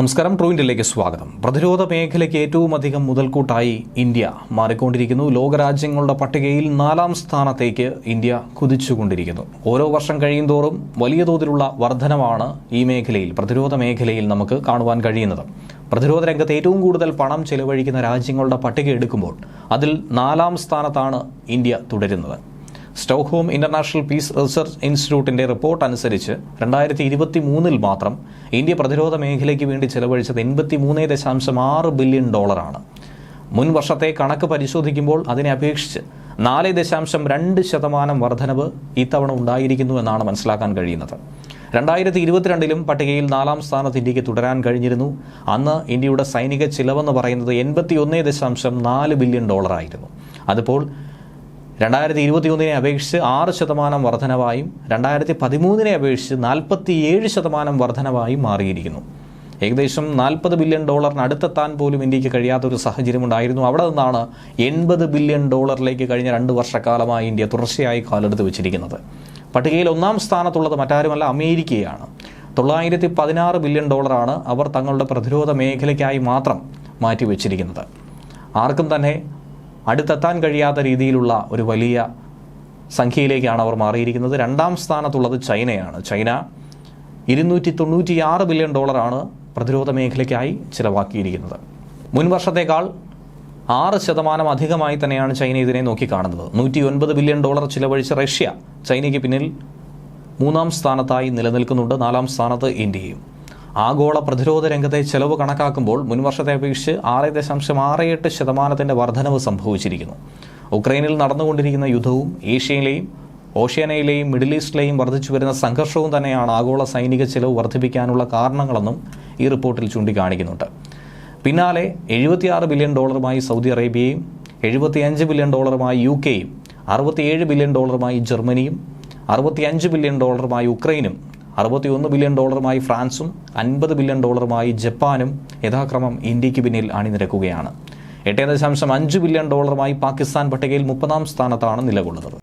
നമസ്കാരം ട്രൂ ഇന്ത്യയിലേക്ക് സ്വാഗതം. പ്രതിരോധ മേഖലയ്ക്ക് ഏറ്റവും അധികം മുതൽക്കൂട്ടായി ഇന്ത്യ മാറിക്കൊണ്ടിരിക്കുന്നു. ലോകരാജ്യങ്ങളുടെ പട്ടികയിൽ നാലാം സ്ഥാനത്തേക്ക് ഇന്ത്യ കുതിച്ചുകൊണ്ടിരിക്കുന്നു. ഓരോ വർഷം കഴിയുന്തോറും വലിയ തോതിലുള്ള വർധനമാണ് ഈ മേഖലയിൽ പ്രതിരോധ മേഖലയിൽ നമുക്ക് കാണുവാൻ കഴിയുന്നത്. പ്രതിരോധ രംഗത്ത് ഏറ്റവും കൂടുതൽ പണം ചെലവഴിക്കുന്ന രാജ്യങ്ങളുടെ പട്ടിക എടുക്കുമ്പോൾ അതിൽ നാലാം സ്ഥാനത്താണ് ഇന്ത്യ തുടരുന്നത്. സ്റ്റോക്ക്ഹോം ഇന്റർനാഷണൽ പീസ് റിസർച്ച് ഇൻസ്റ്റിറ്റ്യൂട്ടിന്റെ റിപ്പോർട്ട് അനുസരിച്ച് രണ്ടായിരത്തി ഇരുപത്തി മൂന്നിൽ മാത്രം ഇന്ത്യ പ്രതിരോധ മേഖലയ്ക്ക് വേണ്ടി ചെലവഴിച്ചത് എൺപത്തി മൂന്ന് ദശാംശം ആറ് ബില്യൺ ഡോളറാണ്. മുൻ വർഷത്തെ കണക്ക് പരിശോധിക്കുമ്പോൾ അതിനെ അപേക്ഷിച്ച് നാല് ദശാംശം രണ്ട് ശതമാനം വർധനവ് ഇത്തവണ ഉണ്ടായിരിക്കുന്നു എന്നാണ് മനസ്സിലാക്കാൻ കഴിയുന്നത്. രണ്ടായിരത്തി ഇരുപത്തിരണ്ടിലും പട്ടികയിൽ നാലാം സ്ഥാനത്ത് ഇന്ത്യയ്ക്ക് തുടരാൻ കഴിഞ്ഞിരുന്നു. അന്ന് ഇന്ത്യയുടെ സൈനിക ചിലവെന്ന് പറയുന്നത് എൺപത്തി ഒന്ന് ദശാംശം നാല് ബില്യൺ ഡോളറായിരുന്നു. അതിപ്പോൾ രണ്ടായിരത്തി ഇരുപത്തിയൊന്നിനെ അപേക്ഷിച്ച് ആറ് ശതമാനം വർധനവായും രണ്ടായിരത്തി പതിമൂന്നിനെ അപേക്ഷിച്ച് നാൽപ്പത്തിയേഴ് ശതമാനം വർധനവായും മാറിയിരിക്കുന്നു. ഏകദേശം നാൽപ്പത് ബില്യൺ ഡോളറിന് അടുത്തെത്താൻ പോലും ഇന്ത്യയ്ക്ക് കഴിയാത്ത ഒരു സാഹചര്യം ഉണ്ടായിരുന്നു അവിടെ നിന്നാണ് എൺപത് ബില്യൺ ഡോളറിലേക്ക് കഴിഞ്ഞ രണ്ട് വർഷക്കാലമായി ഇന്ത്യ തുടർച്ചയായി കാലെടുത്ത് വെച്ചിരിക്കുന്നത്. പട്ടികയിൽ ഒന്നാം സ്ഥാനത്തുള്ളത് മറ്റാരുമല്ല അമേരിക്കയാണ്. തൊള്ളായിരത്തി പതിനാറ് ബില്യൺ ഡോളറാണ് അവർ തങ്ങളുടെ പ്രതിരോധ മേഖലയ്ക്കായി മാത്രം മാറ്റിവെച്ചിരിക്കുന്നത്. ആർക്കും തന്നെ അടുത്തെത്താൻ കഴിയാത്ത രീതിയിലുള്ള ഒരു വലിയ സംഖ്യയിലേക്കാണ് അവർ മാറിയിരിക്കുന്നത്. രണ്ടാം സ്ഥാനത്തുള്ളത് ചൈനയാണ്. ചൈന ഇരുന്നൂറ്റി തൊണ്ണൂറ്റിയാറ് ബില്യൺ ഡോളറാണ് പ്രതിരോധ മേഖലയ്ക്കായി ചിലവാക്കിയിരിക്കുന്നത്. മുൻ വർഷത്തേക്കാൾ ആറ് ശതമാനം അധികമായി തന്നെയാണ് ചൈന ഇതിനെ നോക്കിക്കാണുന്നത്. നൂറ്റി ഒൻപത് ബില്യൺ ഡോളർ ചിലവഴിച്ച റഷ്യ ചൈനയ്ക്ക് പിന്നിൽ മൂന്നാം സ്ഥാനത്തായി നിലനിൽക്കുന്നുണ്ട്. നാലാം സ്ഥാനത്ത് ഇന്ത്യയും. ആഗോള പ്രതിരോധ രംഗത്തെ ചെലവ് കണക്കാക്കുമ്പോൾ മുൻവർഷത്തെ അപേക്ഷിച്ച് ആറ് ദശാംശം ആറ് എട്ട് ശതമാനത്തിന്റെ വർധനവ് സംഭവിച്ചിരിക്കുന്നു. ഉക്രൈനിൽ നടന്നുകൊണ്ടിരിക്കുന്ന യുദ്ധവും ഏഷ്യയിലെയും ഓഷ്യാനയിലെയും മിഡിൽ ഈസ്റ്റിലെയും വർദ്ധിച്ചു വരുന്ന സംഘർഷവും തന്നെയാണ് ആഗോള സൈനിക ചെലവ് വർദ്ധിപ്പിക്കാനുള്ള കാരണങ്ങളെന്നും ഈ റിപ്പോർട്ടിൽ ചൂണ്ടിക്കാണിക്കുന്നുണ്ട്. പിന്നാലെ എഴുപത്തിയാറ് ബില്യൺ ഡോളറുമായി സൗദി അറേബ്യയും എഴുപത്തിയഞ്ച് ബില്യൺ ഡോളറുമായി യു കെയും അറുപത്തിയേഴ് ബില്യൺ ഡോളറുമായി ജർമ്മനിയും അറുപത്തിയഞ്ച് ബില്യൺ ഡോളറുമായി ഉക്രൈനും അറുപത്തിയൊന്ന് ബില്യൺ ഡോളറുമായി ഫ്രാൻസും അൻപത് ബില്യൺ ഡോളറുമായി ജപ്പാനും യഥാക്രമം ഇന്ത്യയ്ക്ക് പിന്നിൽ അണിനിരക്കുകയാണ്. എട്ട് ദശാംശം അഞ്ച് ബില്യൺ ഡോളറുമായി പാകിസ്ഥാൻ പട്ടികയിൽ മുപ്പതാം സ്ഥാനത്താണ് നിലകൊള്ളുന്നത്.